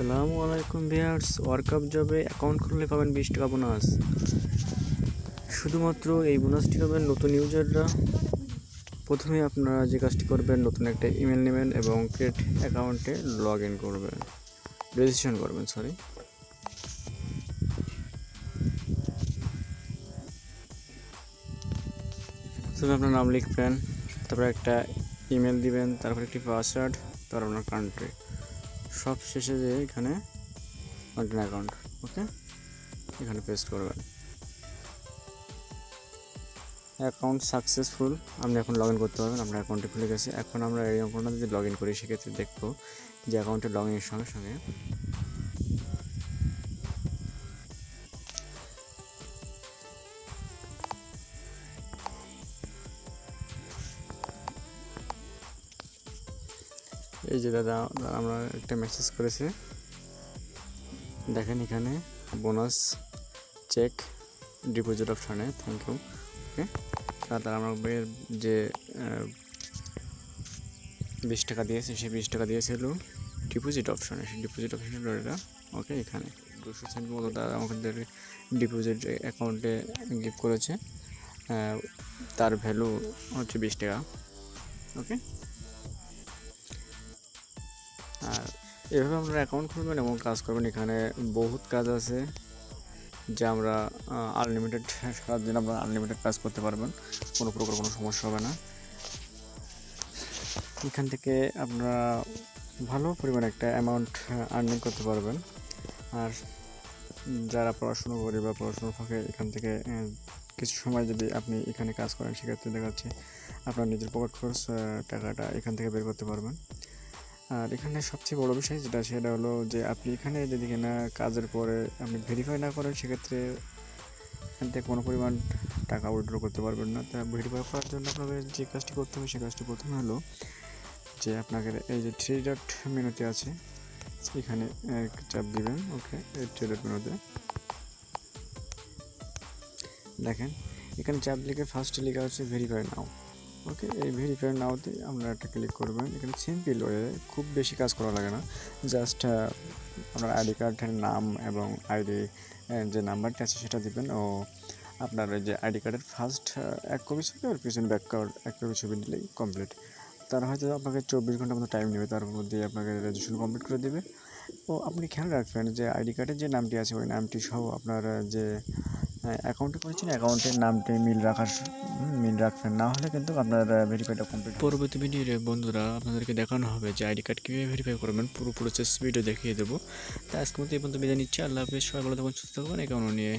আসসালামু আলাইকুম viewers workup জবে অ্যাকাউন্ট খুললে পাবেন বিশ টাকা বোনাস শুধুমাত্র এই বোনাসটি পাবেন নতুন ইউজাররা প্রথমে আপনারা যে কাজটি করবেন, নতুন একটা ইমেল নেবেন এবং ক্রিয়েট অ্যাকাউন্টে লগ ইন করবেন। রেজিস্ট্রেশন করবেন সরি প্রথমে আপনার নাম লিখবেন, তারপর একটা ইমেল দিবেন, তারপর একটি পাসওয়ার্ড তারপর আপনার কান্ট্রি সব শেষে যে এখানে লগইন অ্যাকাউন্ট ওকে এখানে পেস্ট করবেন। অ্যাকাউন্ট সাকসেসফুল আপনি এখন লগ ইন করতে পারবেন, আপনার অ্যাকাউন্টে খুলে গেছে। এখন আমরা এই অ্যাকাউন্টটা যদি লগ ইন করি, সেক্ষেত্রে দেখব যে অ্যাকাউন্টে লগ ইনের সঙ্গে সঙ্গে এই যে দাদা আমরা একটা মেসেজ করেছে। দেখেন এখানে বোনাস চেক ডিপোজিট অপশানে থ্যাংক ইউ ওকে তারপর আমরা যে বিশ টাকা দিয়েছে, সে বিশ টাকা দিয়েছিল ডিপোজিট অপশানে সেই ডিপোজিট অপশানে এটা ওকে এখানে। দুশো সেন্ট মতো তারা আমাদের ডিপোজিট অ্যাকাউন্টে গিফট করেছে তার ভ্যালু হচ্ছে বিশ টাকা ওকে আর এভাবে আপনারা অ্যাকাউন্ট খুলবেন এবং কাজ করবেন। এখানে বহুত কাজ আছে যে আমরা আনলিমিটেড সারাদিন আপনারা আনলিমিটেড কাজ করতে পারবেন। কোনো প্রকার কোনো সমস্যা হবে না। এখান থেকে আপনারা ভালো পরিমাণে একটা অ্যামাউন্ট আর্নিং করতে পারবেন। আর যারা পড়াশুনো করে বা পড়াশুনোর ফাঁকে এখান থেকে কিছু সময় যদি আপনি এখানে কাজ করেন, সেক্ষেত্রে দেখা যাচ্ছে আপনার নিজের পকেট খরচ টাকাটা এখান থেকে বের করতে পারবেন। আর এখানে সবচেয়ে বড় বিষয় যেটা, সেটা হলো যে আপনি এখানে যদি কিনা কাজের পরে আপনি ভেরিফাই না করেন, সেক্ষেত্রে এখান থেকে কোনো পরিমাণ টাকা উইড্র করতে পারবেন না। তা ভেরিফাই করার জন্য আপনাকে যে কাজটি করতে হবে সেই কাজটি প্রথমে হলো যে আপনাকে এই যে থ্রি ডট মেনুতে আছে, এখানে এক চাপ দিবেন ওকে এই থ্রি ডট মেনুতে। দেখেন, এখানে চাপ লিখে ফার্স্টে লেখা হচ্ছে ভেরিফাই নাও ওকে, এই ভেরিফাই নাওতে আমরা একটা ক্লিক করবেন। এখানে সিম্পল ওয়ে খুব বেশি কাজ করা লাগে না। জাস্ট আপনার আইডি কার্ডের নাম এবং আইডি যে নাম্বারটা আছে সেটা দিবেন। ও আপনার ওই যে আইডি কার্ডের ফার্স্ট এক কপি ছবি আর পিছনে ব্যাক কার্ড এক কপি ছবি দিলেই কমপ্লিট তার হয়তো আপনাকে চব্বিশ ঘণ্টার মতো টাইম নেবে, তার মধ্যে আপনাকে রেজিস্ট্রেশন কমপ্লিট করে দেবে। ও, আপনি খেয়াল রাখবেন যে আইডি কার্ডের যে নামটি আছে, ওই নামটি সহ আপনার যে অ্যাকাউন্টে করেছেন অ্যাকাউন্টের নামটি মিল রাখার মিল রাখবেন। না হলে কিন্তু আপনার ভেরিফাইটা কমপ্লিট পরবর্তী ভিডিওতে বন্ধুরা আপনাদেরকে দেখানো হবে যে আইডি কার্ড কীভাবে ভেরিফাই করবেন। পুরো প্রসেস ভিডিও দেখিয়ে দেবো। তা আজকে মতো এই পর্যন্ত বিদায় নিচ্ছি। আল্লাহ হাফেজ। সবাই ভালো থাকুন, সুস্থ থাকুন। অ্যাকাউন্ট নিয়ে